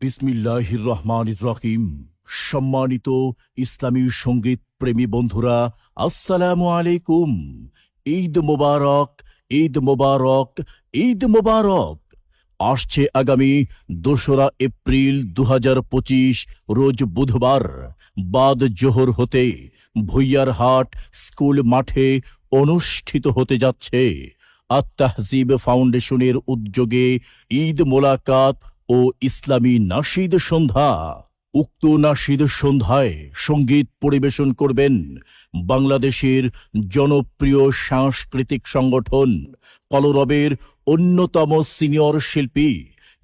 বিসমিল্লাহির রহমান রহিম। সম্মানিত ইসলামী সংগীত প্রেমী বন্ধুরা, আসসালামু আলাইকুম। ঈদ মোবারক ঈদ মোবারক ঈদ মোবারক। আসছে আগামী দোসরা এপ্রিল দু রোজ বুধবার। বাদ জোহর হতে ভুইয়ারহাট স্কুল মাঠে অনুষ্ঠিত হতে যাচ্ছে। আত্মাহজিব ফাউন্ডেশনের উদ্যোগে ঈদ মোলাকাত ও ইসলামী নাশিদ সন্ধ্যা। উক্ত নাশিদ সন্ধ্যায় সংগীত পরিবেশন করবেন বাংলাদেশের জনপ্রিয় সাংস্কৃতিক সংগঠন, কলরবের অন্যতম সিনিয়র শিল্পী,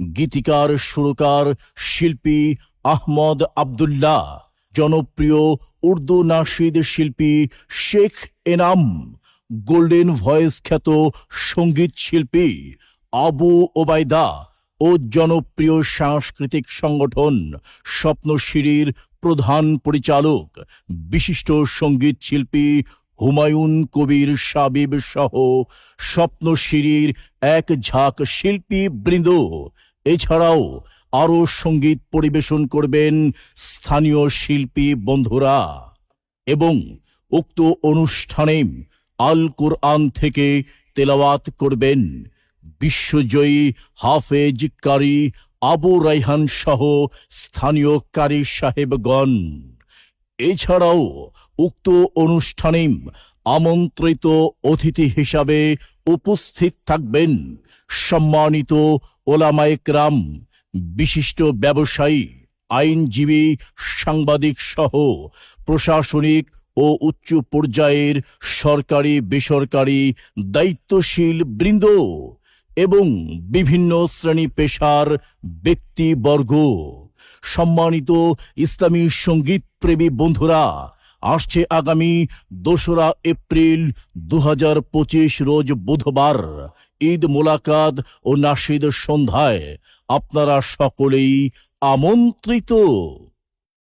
গীতিকার, সুরকার শিল্পী আহমদ আবদুল্লাহ, জনপ্রিয় উর্দু নাশিদ শিল্পী শেখ এনাম, গোল্ডেন ভয়েস খ্যাত সংগীত শিল্পী আবু ওবায়দা ও জনপ্রিয় সাংস্কৃতিক সংগঠন স্বপ্নশিরির প্রধান পরিচালক, বিশিষ্ট সংগীত শিল্পী হুমায়ুন কবির সাবিব সহ স্বপ্নশিরির এক ঝাঁক শিল্পী বৃন্দ। এছাড়াও আরও সংগীত পরিবেশন করবেন স্থানীয় শিল্পী বন্ধুরা এবং উক্ত অনুষ্ঠানে আল কোরআন থেকে তেলাওয়াত করবেন বিশ্বজয়ী হাফেজ কারি আবু রাইহান সহ স্থানীয় কারি সাহেবগণ। এছাড়াও উক্ত অনুষ্ঠানে আমন্ত্রিত অতিথি হিসাবে উপস্থিত থাকবেন সম্মানিত ওলামায়করাম বিশিষ্ট ব্যবসায়ী, আইনজীবী, সাংবাদিক সহ প্রশাসনিক ও উচ্চ পর্যায়ের সরকারি বেসরকারি দায়িত্বশীল বৃন্দ। এবং বিভিন্ন শ্রেণি পেশার ব্যক্তিবর্গ। সম্মানিত ইসলামী সংগীত প্রেমী বন্ধুরা, আসছে আগামী দোসরা এপ্রিল দু হাজার পঁচিশ রোজ বুধবার, ঈদ মোলাকাত ও নাসিদ সন্ধ্যায়। আপনারা সকলেই আমন্ত্রিত।